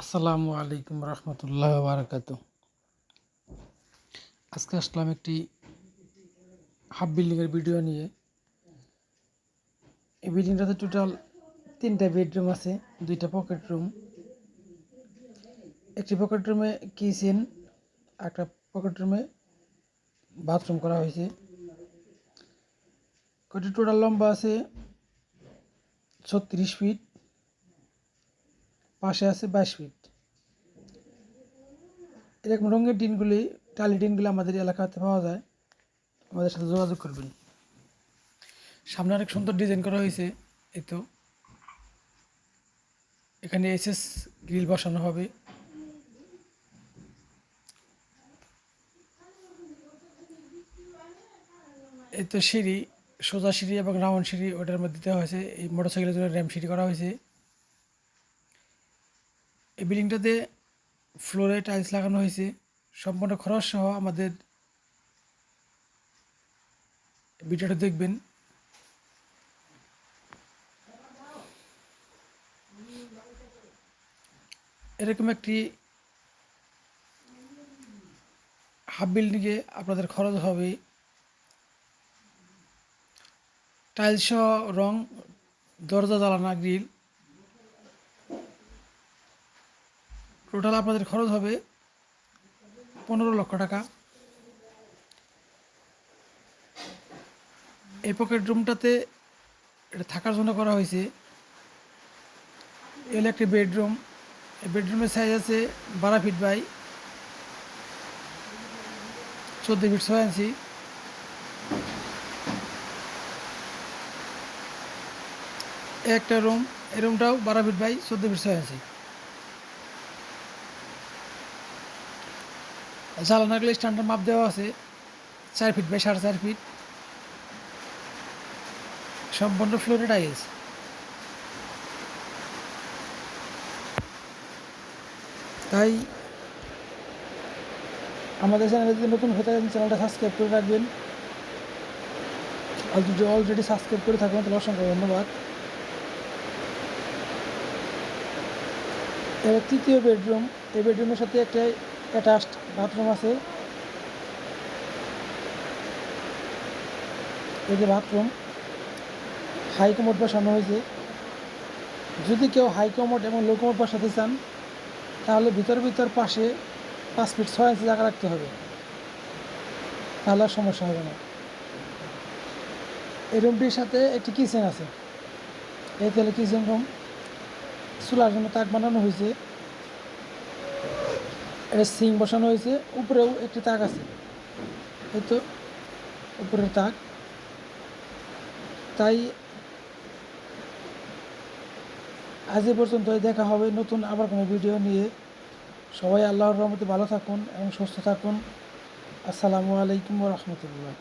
আসসালামু আলাইকুম রহমতুল্লাহ বারাকাত আজকে আসলাম একটি হাফ বিল্ডিংয়ের ভিডিও নিয়ে। এই বিল্ডিংটাতে টোটাল তিনটা বেডরুম আছে, দুইটা পকেট রুম একটি পকেট রুমে কিচেন একটা পকেট রুমে বাথরুম করা হয়েছে। কয়টি টোটাল লম্বা আছে? ছত্রিশ ফিট পাশে আছে বাইশ ফিট। এরকম রঙের টিনগুলি, টালি টিনগুলি আমাদের এলাকাতে পাওয়া যায়। আমাদের সাথে যোগাযোগ করবেন। সামনে অনেক সুন্দর ডিজাইন করা হয়েছে, এই তো। এখানে এসএস গ্রিল বসানো হবে। এই তো সিঁড়ি, সোজা সিঁড়ি এবং রাউন্ড সিঁড়ি ওটার মধ্যে দেওয়া হয়েছে। এই মোটরসাইকেলের জন্য র্যাম সিঁড়ি করা হয়েছে। এই বিল্ডিংটাতে ফ্লোরে টাইলস লাগানো হয়েছে। সম্পূর্ণ খরচ সহ আমাদের ভিডিওটা দেখবেন। এরকম একটি হাফ বিল্ডিংয়ে আপনাদের খরচ হবে। টাইলস সহ রং, দরজা জ্বালানা গ্রিল টোটাল আপনাদের খরচ হবে পনেরো লক্ষ টাকা। এই পকেট রুমটাতে এটা থাকার জন্য করা হয়েছে এল একটি বেডরুম এই বেডরুমের সাইজ আছে বারো ফিট বাই চোদ্দ ফিট ছয় ইঞ্চি একটা রুম এই রুমটাও বারো ফিট বাই চোদ্দ ফিট ছয় ইঞ্চি জ্বালানাগুলো স্ট্যান্ডার্ড মাপ দেওয়া আছে, চার ফিট বাই সাড়ে চার ফিট সম্পূর্ণ ফ্লোরে টাইলস তাই আমাদের চ্যানেলে যদি নতুন হয়ে থাকেন চ্যানেলটা সাবস্ক্রাইব করে রাখবেন। আর যদি অলরেডি সাবস্ক্রাইব করে থাকবেন তাহলে অসংখ্য ধন্যবাদ। এবার তৃতীয় বেডরুম এই বেডরুমের সাথে একটা অ্যাটাচড বাথরুম আছে। এই যে বাথরুম হাই কমোড বসানো হয়েছে। যদি কেউ হাই কমোড এবং লো কমোড বসাতে চান, তাহলে ভিতর ভিতর পাশে পাঁচ ফিট ছয় ইঞ্চি জায়গা রাখতে হবে। তাহলে সমস্যা হবে না। এই রুমটির সাথে একটি কিচেন আছে। এই তাহলে কিচেন রুম চুলার জন্য তাক বানানো হয়েছে। এটা সিং বসানো হয়েছে, উপরেও একটি তাক আছে। এই তো, উপরের তাক। তাই আজ এ পর্যন্ত দেখা হবে নতুন আবার কোনো ভিডিও নিয়ে। সবাই আল্লাহর রহমতে ভালো থাকুন এবং সুস্থ থাকুন। আসসালামু আলাইকুম রহমতুল্লাহ।